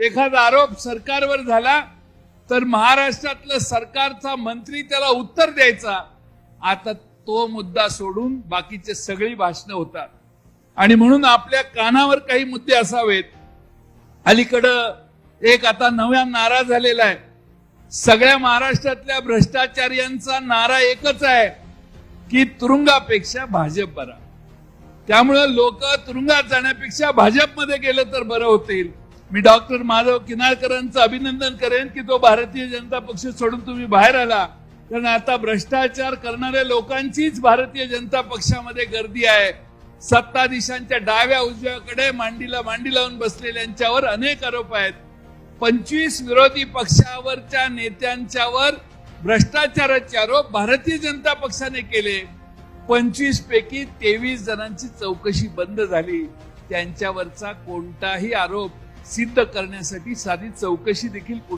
एखादा आरोप सरकारवर झाला तर महाराष्ट्रातलं सरकारचा मंत्री त्याला उत्तर द्यायचा. आता तो मुद्दा सोडून बाकीचे सगळी भाषणं होतात. आणि म्हणून आपल्या कानावर काही मुद्दे असावेत. अलीकडं एक आता नव्या नारा झालेला आहे. सगळ्या महाराष्ट्रातल्या भ्रष्टाचार्यांचा नारा एकच आहे की तुरुंगापेक्षा भाजप बरा. त्यामुळं लोक तुरुंगात जाण्यापेक्षा भाजपमध्ये गेलं तर बरं होतील. मी डॉक्टर माधव किनारकरांचं अभिनंदन करेन की तो भारतीय जनता पक्ष सोडून तुम्ही बाहेर आला. कारण आता भ्रष्टाचार करणाऱ्या लोकांचीच भारतीय जनता पक्षामध्ये गर्दी आहे. सत्ताधीशांच्या डाव्या उजव्याकडे मांडीला मांडी लावून बसलेल्यांच्यावर अनेक आरोप आहेत. पंचवीस विरोधी पक्षावरच्या नेत्यांच्यावर भ्रष्टाचाराचे आरोप भारतीय जनता पक्षाने केले. पंचवीस पैकी तेवीस जणांची चौकशी बंद झाली. त्यांच्यावरचा कोणताही आरोप सिद्ध करण्यासाठी साधी चौकशी देखील